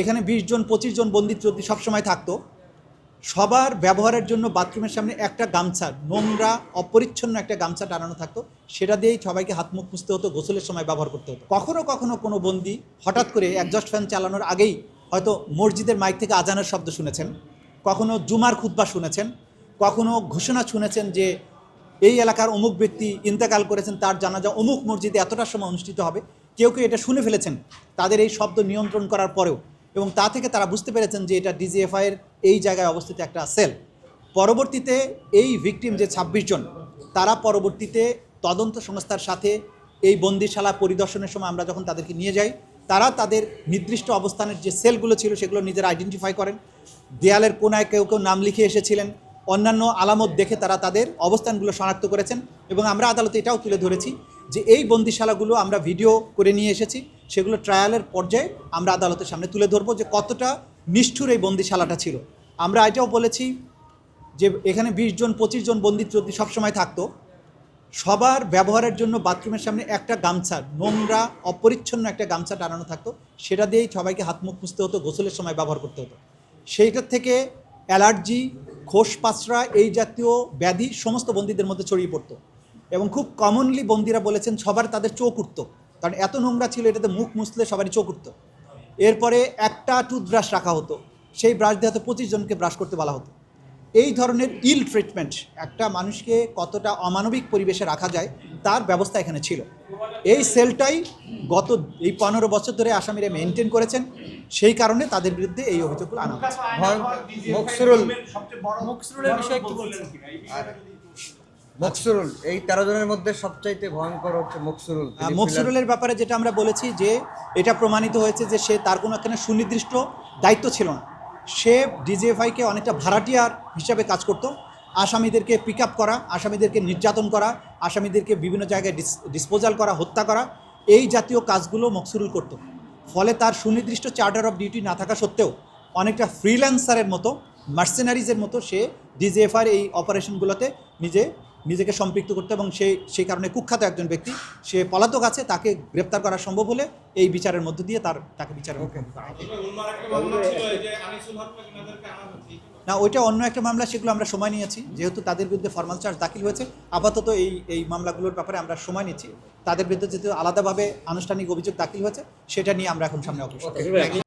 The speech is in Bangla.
এখানে বিশ জন, পঁচিশ জন বন্দি যদি সবসময় থাকতো। সবার ব্যবহারের জন্য বাথরুমের সামনে একটা গামছা, নোংরা, অপরিচ্ছন্ন একটা গামছা টানানো থাকতো। সেটা দিয়েই সবাইকে হাত মুখ মুছতে হতো, গোসলের সময় ব্যবহার করতে হতো। কখনো কখনো কোনো বন্দি হঠাৎ করে একজস্ট ফ্যান চালানোর আগেই হয়তো মসজিদের মাইক থেকে আজানের শব্দ শুনেছেন, কখনো জুমার খুতবা শুনেছেন, কখনো ঘোষণা শুনেছেন যে এই এলাকার অমুক ব্যক্তি ইন্তেকাল করেছেন, তার জানাজা অমুক মসজিদে এতটার সময় অনুষ্ঠিত হবে। কেউ কেউ এটা শুনে ফেলেছেন। তাদের এই শব্দ নিয়ন্ত্রণ করার পরেও এবং তা থেকে তারা বুঝতে পেরেছেন যে এটা ডিজিএফআই এর এই জায়গায় অবস্থিত একটা সেল। পরবর্তীতে এই ভিকটিম যে ২৬ জন, তারা পরবর্তীতে তদন্ত সংস্থার সাথে এই বন্দিশালা পরিদর্শনের সময় আমরা যখন তাদেরকে নিয়ে যাই, তারা তাদের নির্দিষ্ট অবস্থানের যে সেলগুলো ছিল সেগুলো নিজেরা আইডেন্টিফাই করেন। দেয়ালের কোনায় কেউ কেউ নাম লিখে এসেছিলেন। অন্যান্য আলামত দেখে তারা তাদের অবস্থানগুলো শনাক্ত করেছেন এবং আমরা আদালতে এটাও তুলে ধরেছি যে এই বন্দিশালাগুলো আমরা ভিডিও করে নিয়ে এসেছি। সেগুলো ট্রায়ালের পর্যায়ে আমরা আদালতের সামনে তুলে ধরবো যে কতটা নিষ্ঠুর এই বন্দিশালাটা ছিল। আমরা এটাও বলেছি যে এখানে বিশ জন, পঁচিশ জন বন্দি যদি সবসময় থাকতো, সবার ব্যবহারের জন্য বাথরুমের সামনে একটা গামছা, নোংরা, অপরিচ্ছন্ন একটা গামছা টানানো থাকতো, সেটা দিয়েই সবাইকে হাত মুখ মুছতে হতো, গোসলের সময় ব্যবহার করতে হতো। সেইটার থেকে অ্যালার্জি, খোস পাঁচরা এই জাতীয় ব্যাধি সমস্ত বন্দীদের মধ্যে ছড়িয়ে পড়তো। এবং খুব কমনলি বন্দিরা বলেছেন সবার তাদের চোখ উঠতো। কারণ এত নোংরা ছিল এটাতে মুখ মুছলে সবারই চোখ উঠতো। এরপরে একটা টুথব্রাশ রাখা হতো সেই ব্রাশ দিয়ে হয়তো পঁচিশ জনকে ব্রাশ করতে বলা হতো। এই ধরনের ইল ট্রিটমেন্ট একটা মানুষকে কতটা অমানবিক পরিবেশে রাখা যায় তার ব্যবস্থা এখানে ছিল। এই সেলটাই গত এই পনেরো বছর ধরে আসামিরা মেনটেন করেছেন সেই কারণে তাদের বিরুদ্ধে এই অভিযোগগুলো আনা হয়েছে। মকসুরুল মকসুরুলের বিষয়ে কি বলছেন। আর মকসুরুল এই তেরো জনের মধ্যে সবচাইতে ভয়ঙ্কর হচ্ছে মকসুরুল মকসুরুলের ব্যাপারে যেটা আমরা বলেছি যে এটা প্রমাণিত হয়েছে যে সে তার কোনো এখানে সুনির্দিষ্ট দায়িত্ব ছিল না। সে ডিজিএফআইকে অনেকটা ভাড়াটিয়ার হিসাবে কাজ করতো। আসামিদেরকে পিক আপ করা আসামিদেরকে নির্যাতন করা আসামিদেরকে বিভিন্ন জায়গায় ডিসপোজাল করা হত্যা করা এই জাতীয় কাজগুলো মকসুরুল করতো। ফলে তার সুনির্দিষ্ট চার্টার অফ ডিউটি না থাকা সত্ত্বেও অনেকটা ফ্রিল্যান্সারের মতো মার্সেনারিজের মতো সে ডিজিএফআর এই অপারেশনগুলোতে নিজে নিজেকে সম্পৃক্ত করতে এবং সেই সেই কারণে কুখ্যাত একজন ব্যক্তি, সে পলাতক আছে, তাকে গ্রেপ্তার করা সম্ভব হলে এই বিচারের মধ্য দিয়ে তার, তাকে হচ্ছে না, ওইটা অন্য একটা মামলা, সেগুলো আমরা সময় নিয়েছি। যেহেতু তাদের বিরুদ্ধে ফর্মাল চার্জ দাখিল হয়েছে, আপাতত এই এই মামলাগুলোর ব্যাপারে আমরা সময় নিচ্ছি। তাদের বিরুদ্ধে যেহেতু আলাদাভাবে আনুষ্ঠানিক অভিযোগ দাখিল হয়েছে, সেটা নিয়ে আমরা এখন সামনে অগ্রসর.